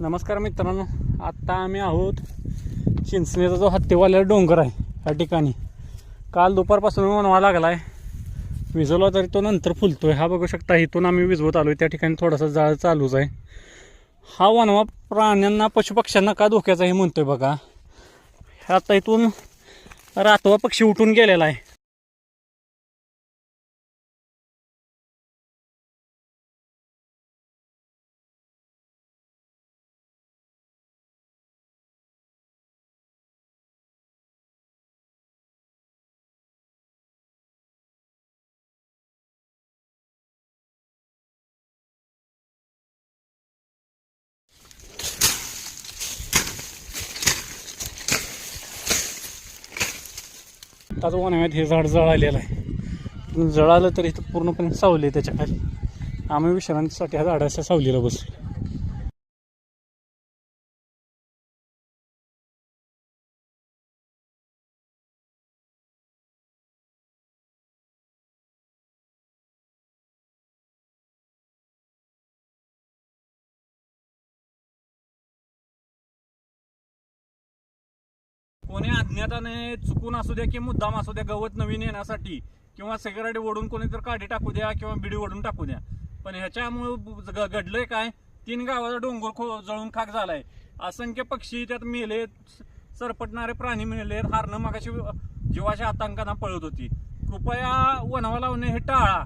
नमस्कार मित्रांनो आत्ता आम्ही आहोत चिंचणीचा जो हत्तीवाल्याला डोंगर आहे या ठिकाणी. काल दुपारपासून वणवा लागला आहे विजवला तरी तो नंतर फुलतो आहे हा बघू शकता इथून आम्ही विजवत आलो त्या ठिकाणी थोडासा जाळ चालूच आहे. हा वनवा प्राण्यांना पशुपक्ष्यांना का धोक्याचा हे म्हणतो आहे बघा. आता इथून रातवा पक्षी उठून गेलेला आहे. त्याचं वनव्यात हे झाड जळालेलं आहे. जळालं तर इथं पूर्णपणे सावली आहे त्याच्याखाली आम्ही विश्रांतीसाठी ह्या झाडाच्या सावलीला बसलो कोणी अज्ञाताने चुकून असू द्या की मुद्दाम असू द्या गवत नवीन येण्यासाठी किंवा सिगारेट ओढून कोणी तर काढी टाकू द्या किंवा बिडी ओढून टाकू द्या. पण ह्याच्यामुळे ग- घडलंय काय? तीन गावाचा डोंगर खो जळून खाक झालाय. असंख्य पक्षी त्यात मेले सरपटणारे प्राणी मेले हारणं मागाशी जीवाच्या आतंकांना पळत होती. कृपया वनावा लावणे हे टाळा.